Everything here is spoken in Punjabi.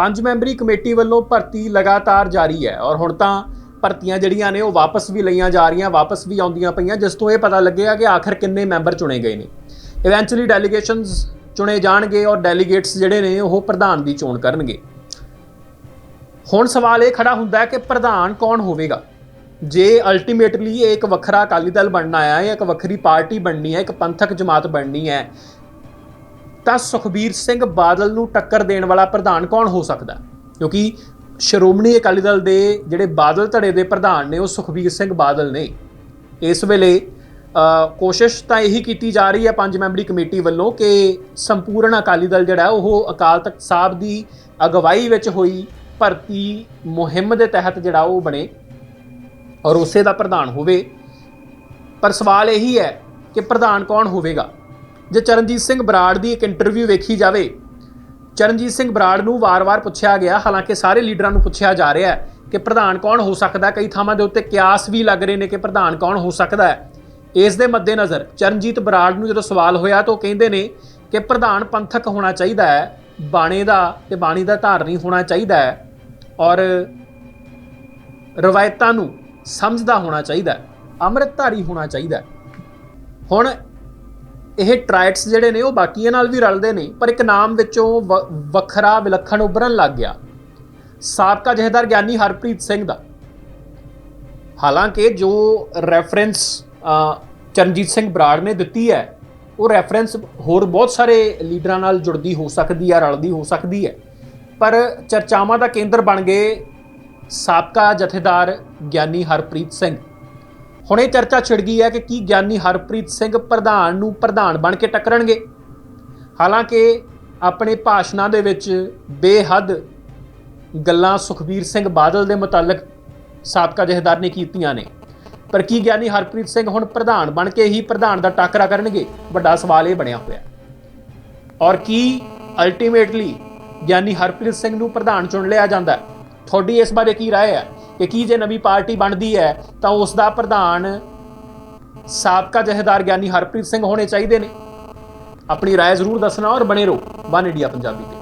ਪੰਜ ਮੈਂਬਰੀ ਕਮੇਟੀ ਵੱਲੋਂ ਭਰਤੀ ਲਗਾਤਾਰ ਜਾਰੀ ਹੈ ਔਰ ਹੁਣ ਤਾਂ ਭਰਤੀਆਂ ਜਿਹੜੀਆਂ ਨੇ ਉਹ ਵਾਪਸ ਵੀ ਲਈਆਂ ਜਾ ਰਹੀਆਂ, ਵਾਪਸ ਵੀ ਆਉਂਦੀਆਂ ਪਈਆਂ, ਜਿਸ ਤੋਂ ਇਹ ਪਤਾ ਲੱਗੇਗਾ ਕਿ ਆਖਰ ਕਿੰਨੇ ਮੈਂਬਰ ਚੁਣੇ ਗਏ ਨੇ। ਇਵੈਂਚੁਅਲੀ ਡੈਲੀਗੇਸ਼ਨਸ ਚੁਣੇ ਜਾਣਗੇ ਔਰ ਡੈਲੀਗੇਟਸ ਜਿਹੜੇ ਨੇ ਉਹ ਪ੍ਰਧਾਨ ਦੀ ਚੋਣ ਕਰਨਗੇ। ਹੁਣ ਸਵਾਲ ਇਹ ਖੜਾ ਹੁੰਦਾ ਹੈ ਕਿ ਪ੍ਰਧਾਨ ਕੌਣ ਹੋਵੇਗਾ? ਜੇ ਅਲਟੀਮੇਟਲੀ ਇਹ ਇੱਕ ਵੱਖਰਾ ਅਕਾਲੀ ਦਲ ਬਣਨਾ ਹੈ ਜਾਂ ਇੱਕ ਵੱਖਰੀ ਪਾਰਟੀ ਬਣਨੀ ਹੈ, ਇੱਕ ਪੰਥਕ ਜਮਾਤ ਬਣਨੀ ਹੈ ਤਾਂ ਸੁਖਬੀਰ ਸਿੰਘ ਬਾਦਲ ਨੂੰ ਟੱਕਰ ਦੇਣ ਵਾਲਾ ਪ੍ਰਧਾਨ ਕੌਣ ਹੋ ਸਕਦਾ? ਕਿਉਂਕਿ ਸ਼੍ਰੋਮਣੀ ਅਕਾਲੀ ਦਲ ਦੇ ਜਿਹੜੇ ਬਾਦਲ ਧੜੇ ਦੇ ਪ੍ਰਧਾਨ ਨੇ, ਉਹ ਸੁਖਬੀਰ ਸਿੰਘ ਬਾਦਲ ਨੇ। ਇਸ ਵੇਲੇ ਕੋਸ਼ਿਸ਼ ਤਾਂ ਇਹੀ ਕੀਤੀ ਜਾ ਰਹੀ ਹੈ ਪੰਜ ਮੈਂਬਰੀ ਕਮੇਟੀ ਵੱਲੋਂ ਕਿ ਸੰਪੂਰਨ ਅਕਾਲੀ ਦਲ ਜਿਹੜਾ, ਉਹ ਅਕਾਲ ਤਖਤ ਸਾਹਿਬ ਦੀ ਅਗਵਾਈ ਵਿੱਚ ਹੋਈ ਭਰਤੀ ਮੁਹਿੰਮ ਦੇ ਤਹਿਤ ਜਿਹੜਾ, ਉਹ ਬਣੇ ਔਰ ਉਸੇ ਦਾ ਪ੍ਰਧਾਨ ਹੋਵੇ। ਪਰ ਸਵਾਲ ਇਹੀ ਹੈ ਕਿ ਪ੍ਰਧਾਨ ਕੌਣ ਹੋਵੇਗਾ? ਜੇ ਚਰਨਜੀਤ ਸਿੰਘ ਬਰਾੜ ਦੀ ਇੱਕ ਇੰਟਰਵਿਊ ਵੇਖੀ ਜਾਵੇ, ਚਰਨਜੀਤ ਸਿੰਘ ਬਰਾੜ ਨੂੰ ਵਾਰ-ਵਾਰ ਪੁੱਛਿਆ ਗਿਆ, ਹਾਲਾਂਕਿ ਸਾਰੇ ਲੀਡਰਾਂ ਨੂੰ ਪੁੱਛਿਆ ਜਾ ਰਿਹਾ ਹੈ ਕਿ ਪ੍ਰਧਾਨ ਕੌਣ ਹੋ ਸਕਦਾ ਕਈ ਥਾਵਾਂ ਦੇ ਉੱਤੇ ਕਿਆਸ ਵੀ ਲੱਗ ਰਹੇ ਨੇ ਕਿ ਪ੍ਰਧਾਨ ਕੌਣ ਹੋ ਸਕਦਾ ਹੈ। ਇਸ ਦੇ ਮੱਦੇਨਜ਼ਰ ਚਰਨਜੀਤ ਬਰਾੜ ਨੂੰ ਜਦੋਂ ਸਵਾਲ ਹੋਇਆ ਤਾਂ ਉਹ ਕਹਿੰਦੇ ਨੇ ਕਿ ਪ੍ਰਧਾਨ ਪੰਥਕ ਹੋਣਾ ਚਾਹੀਦਾ ਹੈ, ਬਾਣੇ ਦਾ ਤੇ ਬਾਣੀ ਦਾ ਧਾਰਨੀ ਹੋਣਾ ਚਾਹੀਦਾ ਹੈ ਔਰ ਰਵਾਇਤਾਂ ਨੂੰ ਸਮਝਦਾ ਹੋਣਾ ਚਾਹੀਦਾ ਹੈ, ਅੰਮ੍ਰਿਤਧਾਰੀ ਹੋਣਾ ਚਾਹੀਦਾ ਹੁਣ ਇਹ ਟ੍ਰਾਈਟਸ ਜਿਹੜੇ ਨੇ ਉਹ ਬਾਕੀਆਂ ਨਾਲ ਵੀ ਰਲਦੇ ਨੇ, ਪਰ ਇੱਕ ਨਾਮ ਵਿੱਚੋਂ ਵ- ਵੱਖਰਾ ਵਿਲੱਖਣ ਉੱਭਰਨ ਲੱਗ ਗਿਆ। ਸਾਬਕਾ ਜਹੇਦਾਰ ਗਿਆਨੀ ਹਰਪ੍ਰੀਤ ਸਿੰਘ ਦਾ। ਹਾਲਾਂਕਿ ਜੋ ਰੈਫਰੈਂਸ ਚਰਨਜੀਤ ਸਿੰਘ ਬਰਾੜ ਨੇ ਦਿੱਤੀ ਹੈ, ਉਹ ਰੈਫਰੈਂਸ ਹੋਰ ਬਹੁਤ ਸਾਰੇ ਲੀਡਰਾਂ ਨਾਲ ਜੁੜਦੀ ਹੋ ਸਕਦੀ ਹੈ ਰਲਦੀ ਹੋ ਸਕਦੀ ਹੈ। ਪਰ ਚਰਚਾਵਾਂ ਦਾ ਕੇਂਦਰ ਬਣ ਗਏ ਸਾਬਕਾ ਜਥੇਦਾਰ ਗਿਆਨੀ ਹਰਪ੍ਰੀਤ ਸਿੰਘ। ਹੁਣ ਇਹ ਚਰਚਾ ਛਿੜ ਗਈ ਹੈ ਕਿ ਕੀ ਗਿਆਨੀ ਹਰਪ੍ਰੀਤ ਸਿੰਘ ਪ੍ਰਧਾਨ ਨੂੰ ਪ੍ਰਧਾਨ ਬਣ ਕੇ ਟੱਕਰਨਗੇ ਹਾਲਾਂਕਿ ਆਪਣੇ ਭਾਸ਼ਣਾਂ ਦੇ ਵਿੱਚ ਬੇਹੱਦ ਗੱਲਾਂ ਸੁਖਬੀਰ ਸਿੰਘ ਬਾਦਲ ਦੇ ਮੁਤਲਕ ਸਾਬਕਾ ਜਥੇਦਾਰ ਨੇ ਕੀਤੀਆਂ ਨੇ ਪਰ ਕੀ ਗਿਆਨੀ ਹਰਪ੍ਰੀਤ ਸਿੰਘ ਹੁਣ ਪ੍ਰਧਾਨ ਬਣ ਕੇ ਹੀ ਪ੍ਰਧਾਨ ਦਾ ਟਾਕਰਾ ਕਰਨਗੇ ਵੱਡਾ ਸਵਾਲ ਇਹ ਬਣਿਆ ਹੋਇਆ ਔਰ ਕੀ ਅਲਟੀਮੇਟਲੀ ਗਿਆਨੀ ਹਰਪ੍ਰੀਤ ਸਿੰਘ ਨੂੰ ਪ੍ਰਧਾਨ ਚੁਣ ਲਿਆ ਜਾਂਦਾ ਹੈ? ਤੁਹਾਡੀ ਇਸ ਬਾਰੇ ਕੀ رائے ਹੈ ਕਿ ਕੀ ਜੇ ਨਵੀਂ ਪਾਰਟੀ ਬਣਦੀ ਹੈ ਤਾਂ ਉਸ ਦਾ ਪ੍ਰਧਾਨ ਸਾਬਕਾ ਜਥੇਦਾਰ ਗਿਆਨੀ ਹਰਪ੍ਰੀਤ ਸਿੰਘ ਹੋਣੇ ਚਾਹੀਦੇ ਨੇ ਆਪਣੀ رائے ਜ਼ਰੂਰ ਦੱਸਣਾ ਔਰ ਬਣੇ ਰਹੋ ਵਨ ਇੰਡੀਆ ਪੰਜਾਬੀ ਤੇ